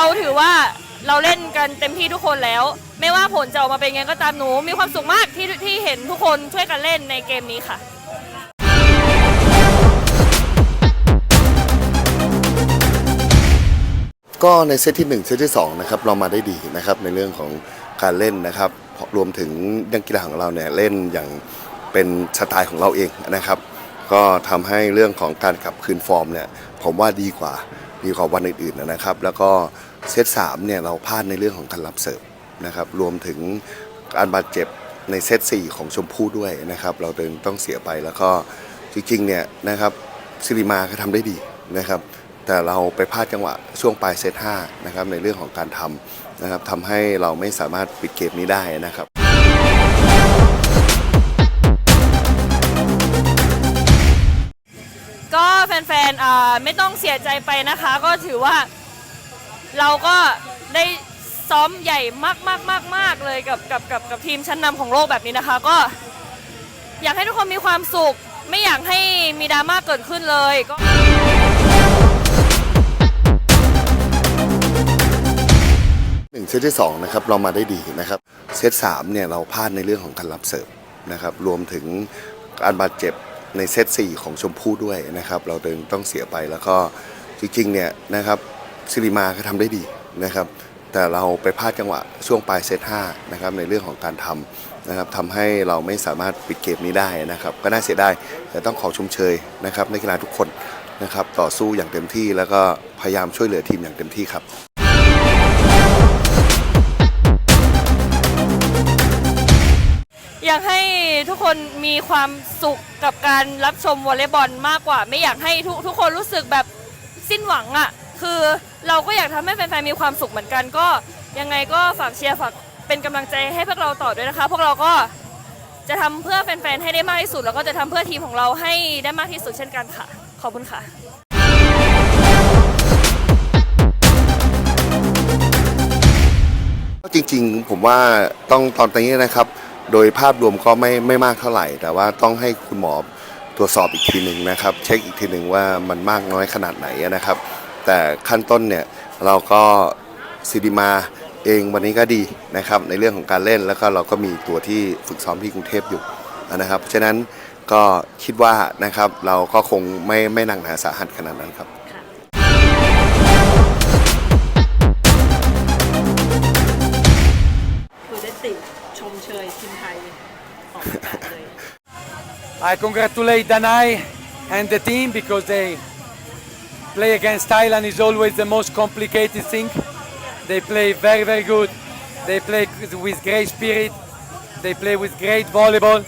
เราเล่นกันเต็มที่ทุกคนแล้ว ไม่ว่าผลจะออกมาเป็นไงก็ตามหนู มีความสุขมากที่ที่เห็นทุกคนช่วยกันเล่นในเกมนี้ค่ะก็ในเซตที่ 1 เซตที่2นะครับเรามาได้ดีนะครับในเรื่องของการเล่นนะครับรวมถึงนักกีฬาของเราเนี่ยเล่นอย่างเป็นสไตล์ของเราเองนะครับ ก็ทำให้เรื่องของการกลับคืนฟอร์มเนี่ยผมว่าดีกว่าดีกว่าวันอื่นๆนะครับ แล้วก็ เซต3เนี่ยเราพลาดในเรื่องของการรับเสิร์ฟนะครับรวมถึงการบาดเจ็บในเซต4ของชมพู่ด้วยนะครับ เราถึงต้องเสียไปแล้วก็จริงๆเนี่ยนะครับซิริมาก็ทำได้ดีนะครับ แต่เราไปพลาดจังหวะช่วงปลายเซต5นะครับในเรื่องของการทำนะครับทำให้เราไม่สามารถปิดเกมนี้ได้นะครับก็แฟนๆไม่ต้องเสียใจไปนะคะ ก็ถือว่า เราก็ได้ซ้อมใหญ่มากๆๆๆเลยกับกับกับกับทีมชั้นนำของโลกแบบนี้นะคะ ก็ อยากให้ทุกคนมีความสุข ไม่อยากให้มีดราม่าเกิดขึ้นเลยก็หนึ่งเซตที่2นะครับเรามาได้ดีนะครับเซต3เนี่ยเราพลาดในเรื่องของการรับเสิร์ฟนะครับรวมถึงการบาดเจ็บในเซต4ของชมพู่ด้วยนะครับ เราถึงต้องเสียไปแล้วก็จริงๆเนี่ยนะครับ ซิริมาก็ทำได้ดีนะครับ แต่เราไปพลาดจังหวะช่วงปลายเซต5นะครับในเรื่องของการทำนะครับทำให้เราไม่สามารถปิดเกมนี้ได้นะครับ ก็น่าเสียดายแต่ต้องขอชมเชยนะครับนักกีฬาทุกคนนะครับต่อสู้อย่างเต็มที่แล้วก็พยายามช่วยเหลือทีมอย่างเต็มที่ครับอยากให้ทุกคนมีความสุขกับการรับชมวอลเลย์บอลมากกว่า ไม่อยากให้ทุกทุกคนรู้สึกแบบสิ้นหวังอะ่ะ คือเราก็อยากทำให้แฟนๆมีความสุขเหมือนกันก็ยังไงก็ฝากเชียร์ฝากเป็นกำลังใจให้พวกเราต่อด้วยนะคะ พวกเราก็จะทำเพื่อแฟนๆให้ได้มากที่สุด แล้วก็จะทำเพื่อทีมของเราให้ได้มากที่สุดเช่นกันค่ะ ขอบคุณค่ะจริงๆ ผมว่าต้องตอนนี้นะครับ โดยภาพรวมก็ไม่ไม่มากเท่าไหร่ แต่ว่าต้องให้คุณหมอตรวจสอบอีกทีหนึ่งนะครับ เช็คอีกทีหนึ่งว่ามันมากน้อยขนาดไหนนะครับ แต่ขั้นต้นเนี่ยเราก็ซิดิมาเองวันนี้ก็ดีนะครับในเรื่องของการเล่นแล้วก็เราก็มีตัวที่ฝึกซ้อมที่กรุงเทพอยู่นะครับฉะนั้นก็คิดว่านะครับเราก็คงไม่ไม่หนักหนาสาหัสขนาดนั้นครับคือได้ติชมเชยทีมไทยออกอากาศเลย I congratulate Danai and the team because they play against Thailand is always the most complicated thing. They play very very good. They play with great spirit. They play with great volleyball.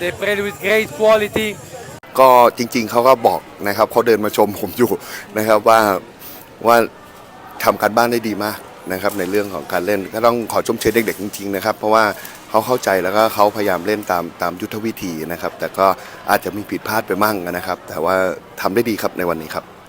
They play with great quality. ก็จริงๆเขาก็บอกนะครับเขาเดินมาชมผมอยู่นะครับว่าว่าทำการบ้านได้ดีมากนะครับในเรื่องของการเล่นก็ต้องขอชมเชยเด็กๆจริงๆนะครับเพราะว่าเขาเข้าใจแล้วก็เขาพยายามเล่นตามตามยุทธวิธีนะครับ แต่ก็อาจจะมีผิดพลาดไปมั่งนะครับ แต่ว่าทำได้ดีครับในวันนี้ครับ